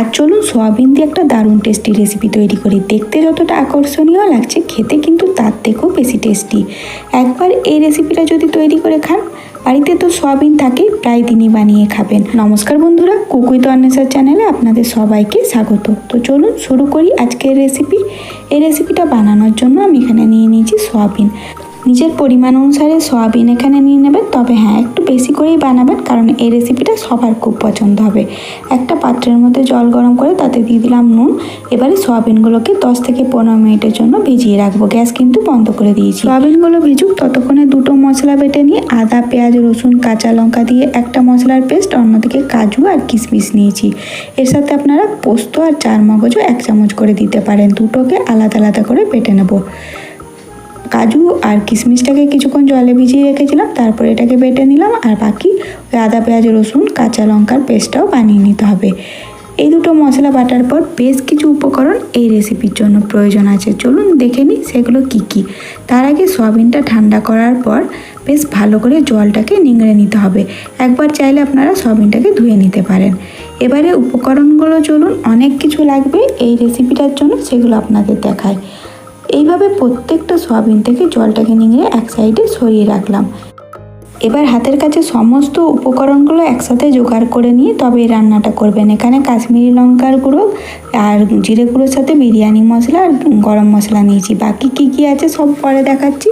আর চলুন সোয়াবিন দিয়ে একটা দারুণ টেস্টি রেসিপি তৈরি করি। দেখতে যতটা আকর্ষণীয় লাগছে, খেতে কিন্তু তার থেকেও বেশি টেস্টি একবার এই রেসিপিটা যদি তৈরি করে খান, বাড়িতে তো সোয়াবিন থাকেই প্রায় দিনই বানিয়ে খাবেন। নমস্কার বন্ধুরা, কুকুই তো অন্বেষার চ্যানেলে আপনাদের সবাইকে স্বাগত। তো চলুন শুরু করি আজকের রেসিপি এই রেসিপিটা বানানোর জন্য আমি এখানে নিয়ে নিয়েছি সোয়াবিন। নিজের পরিমাণ অনুসারে সয়াবিন এখানে নিয়ে নেবেন। তবে হ্যাঁ একটু বেশি করেই বানাবেন, কারণ এই রেসিপিটা সবার খুব পছন্দ হবে। একটা পাত্রের মধ্যে জল গরম করে তাতে দিয়ে দিলাম নুন। এবারে সয়াবিনগুলোকে দশ থেকে পনেরো মিনিটের জন্য ভিজিয়ে রাখব। গ্যাস কিন্তু বন্ধ করে দিয়েছি। সয়াবিনগুলো ভিজুক, ততক্ষণে দুটো মশলা বেটে নিয়ে আদা, পেঁয়াজ, রসুন, কাঁচা লঙ্কা দিয়ে একটা মশলার পেস্ট, অন্যদিকে কাজু আর কিশমিশ নিয়েছি। এর সাথে আপনারা পোস্ত আর চার মগজও এক চামচ করে দিতে পারেন। দুটোকে আলাদা আলাদা করে বেটে নেব। কাজু আর কিশমিশটাকে কিছুক্ষণ জলে ভিজিয়ে রেখেছিলাম, তারপর এটাকে বেটে নিলাম আর বাকি আদা, পেঁয়াজ, রসুন, কাঁচা লঙ্কার পেস্টটাও বানিয়ে নিতে হবে। এই দুটো মশলা বাটার পর বেশ কিছু উপকরণ এই রেসিপির জন্য প্রয়োজন আছে। চলুন দেখে নিই সেগুলো কি কি। তার আগে সয়াবিনটা ঠান্ডা করার পর বেশ ভালো করে জলটাকে নিংড়ে নিতে হবে। একবার চাইলে আপনারা সয়াবিনটাকে ধুয়ে নিতে পারেন। এবারে উপকরণগুলো চলুন, অনেক কিছু লাগবে এই রেসিপিটার জন্য, সেগুলো আপনাদের দেখায়। এইভাবে প্রত্যেকটা সয়াবিন থেকে জলটাকে নিংড়ে এক সাইডে সরিয়ে রাখলাম। এবার হাতের কাছে সমস্ত উপকরণগুলো একসাথে জোগাড় করে নিয়ে তবে এই রান্নাটা করবেন। এখানে কাশ্মীরি লঙ্কার গুঁড়ো আর জিরে গুঁড়োর সাথে বিরিয়ানি মশলা আর গরম মশলা নিয়েছি। বাকি কি কি আছে সব পরে দেখাচ্ছি।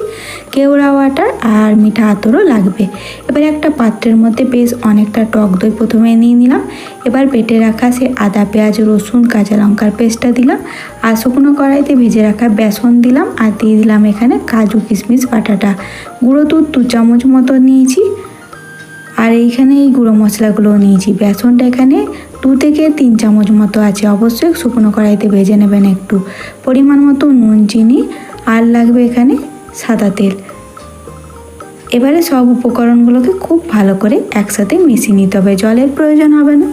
কেওড়া ওয়াটার আর মিঠা আতরও লাগবে। এবার একটা পাত্রের মধ্যে বেশ অনেকটা টক দই প্রথমে নিয়ে নিলাম। এবার পেটে রাখা সে আদা, পেঁয়াজ, রসুন, কাঁচা লঙ্কার পেস্টটা দিলাম। আর শুকনো কড়াইতে ভেজে রাখা বেসন দিলাম। আর দিয়ে দিলাম এখানে কাজু কিশমিশ বাটাটা। গুঁড়ো দুধ দু চামচ মতো নিয়েছি। আর এইখানে এই গুঁড়ো মশলাগুলো নিয়েছি। বেসনটা এখানে দু থেকে তিন চামচ মতো আছে। অবশ্যই শুকনো কড়াইতে ভেজে নেবেন একটু। পরিমাণ মতো নুন, চিনি আর লাগবে এখানে সাদা তেল। এবারে সব উপকরণগুলোকে খুব ভালো করে একসাথে মিশিয়ে নিতে হবে। জলের প্রয়োজন হবে না।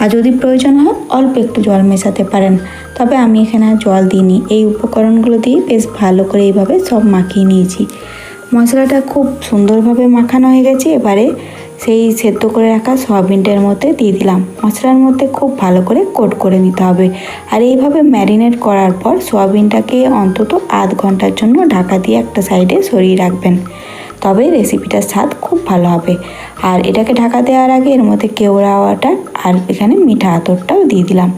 আর যদি প্রয়োজন হয়, অল্প একটু জল মেশাতে পারেন। তবে আমি এখানে জল দিইনি। এই উপকরণগুলো দিয়ে বেশ ভালো করে এইভাবে সব মাখিয়ে নিয়েছি। মশলাটা খুব সুন্দরভাবে মাখানো হয়ে গেছে। এবারে সেই সেদ্ধ করে রাখা সয়াবিনটার মধ্যে দিয়ে দিলাম। মশলার মধ্যে খুব ভালো করে কোট করে নিতে হবে। আর এইভাবে ম্যারিনেট করার পর সয়াবিনটাকে অন্তত আধ ঘণ্টার জন্য ঢাকা দিয়ে একটা সাইডে সরিয়ে রাখবেন। তবে রেসিপিটার স্বাদ খুব ভালো হবে। আর এটাকে ঢাকা দেওয়ার আগে এর মধ্যে কেওড়া ওয়াটার আর এখানে মিঠা আতরটাও দিয়ে দিলাম।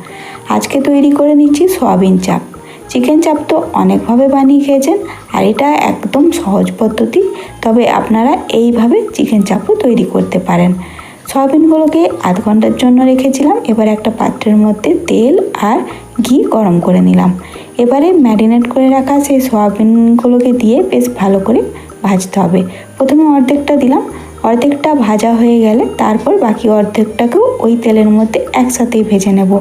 আজকে তৈরি করে নিচ্ছি সয়াবিন চাপ। চিকেন চাপ তো অনেকভাবে বানিয়ে খেয়েছেন আর এটা একদম সহজ পদ্ধতি। তবে আপনারা এইভাবে চিকেন চাপও তৈরি করতে পারেন। সয়াবিনগুলোকে আধ ঘণ্টার জন্য রেখেছিলাম। এবার একটা পাত্রের মধ্যে তেল আর ঘি গরম করে নিলাম। এবারে ম্যারিনেট করে রাখা সেই সয়াবিনগুলোকে দিয়ে বেশ ভালো করে ভাজতে হবে। প্রথমে অর্ধেকটা দিলাম। অর্ধেকটা ভাজা হয়ে গেলে তারপর বাকি অর্ধেকটাকেও ওই তেলের মধ্যে একসাথেই ভেজে নেব।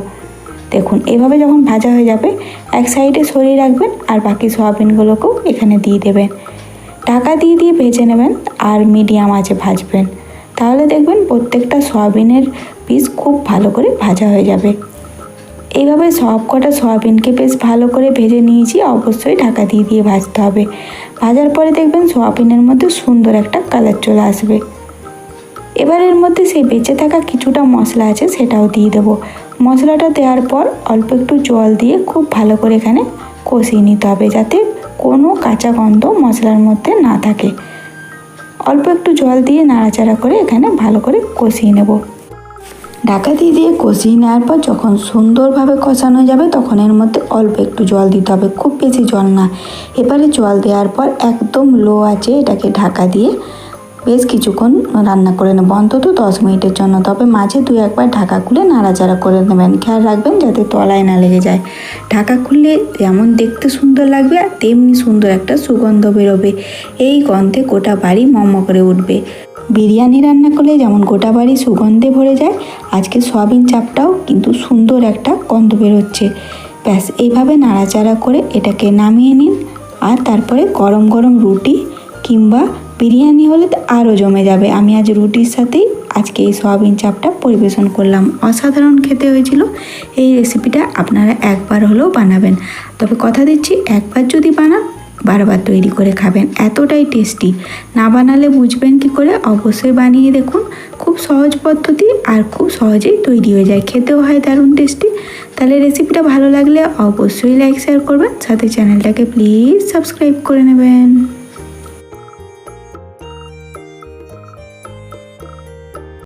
দেখুন, এভাবে যখন ভাজা হয়ে যাবে, এক সাইডে সরিয়ে রাখবেন আর বাকি সয়াবিনগুলোকেও এখানে দিয়ে দেবেন। ঢাকা দিয়ে দিয়ে ভেজে নেবেন আর মিডিয়াম আঁচে ভাজবেন। তাহলে দেখবেন প্রত্যেকটা সয়াবিনের পিস খুব ভালো করে ভাজা হয়ে যাবে। এইভাবে সব কটা সয়াবিনকে বেশ ভালো করে ভেজে নিয়েছি, অবশ্যই ঢাকা দিয়ে দিয়ে ভাজতে হবে। ভাজার পরে দেখবেন সয়াবিনের মধ্যে সুন্দর একটা কালার চলে আসবে। এবার এর মধ্যে সেই বেঁচে থাকা কিছুটা মশলা আছে, সেটাও দিয়ে দেবো। মশলাটা দেওয়ার পর অল্প একটু জল দিয়ে খুব ভালো করে এখানে কষিয়ে নিতে হবে যাতে কোনো কাঁচা গন্ধ মশলার মধ্যে না থাকে। অল্প একটু জল দিয়ে নাড়াচাড়া করে এখানে ভালো করে কষিয়ে নেব। ঢাকা দিয়ে দিয়ে কষিয়ে নেওয়ার পর যখন সুন্দরভাবে কষানো যাবে তখন এর মধ্যে অল্প একটু জল দিতে হবে, খুব বেশি জল না। এবারে জল দেওয়ার পর একদম লো আছে এটাকে ঢাকা দিয়ে বেশ কিছুক্ষণ রান্না করে নেব। অন্তত দশ মিনিটের জন্য। তবে মাঝে দুই একবার ঢাকা খুলে নাড়াচাড়া করে নেবেন। খেয়াল রাখবেন যাতে তলায় না লেগে যায়। ঢাকা খুললে যেমন দেখতে সুন্দর লাগবে আর তেমনি সুন্দর একটা সুগন্ধ বেরোবে। এই গন্ধে গোটা বাড়ি মম করে উঠবে। বিরিয়ানি রান্না করলে যেমন গোটা বাড়ি সুগন্ধে ভরে যায় আজকে সয়াবিন চাপটাও কিন্তু সুন্দর একটা গন্ধ বেরোচ্ছে। ব্যাস, এইভাবে নাড়াচাড়া করে এটাকে নামিয়ে নিন। আর তারপরে গরম গরম রুটি কিংবা বিরিয়ানি হলে তো আরও জমে যাবে। আমি আজ রুটির সাথেই আজকে এই সয়াবিন চাপটা পরিবেশন করলাম। অসাধারণ খেতে হয়েছিল। এই রেসিপিটা আপনারা একবার হলেও বানাবেন। তবে কথা দিচ্ছি, একবার যদি বানান, বারবার তৈরি করে খাবেন। এতটাই টেস্টি না বানালে বুঝবেন কি করে? অবশ্যই বানিয়ে দেখুন। খুব সহজ পদ্ধতি আর খুব সহজেই তৈরি হয়ে যায়। খেতেও হয় দারুণ টেস্টি তাহলে রেসিপিটা ভালো লাগলে অবশ্যই লাইক শেয়ার করবেন। সাথে চ্যানেলটাকে প্লিজ সাবস্ক্রাইব করে নেবেন।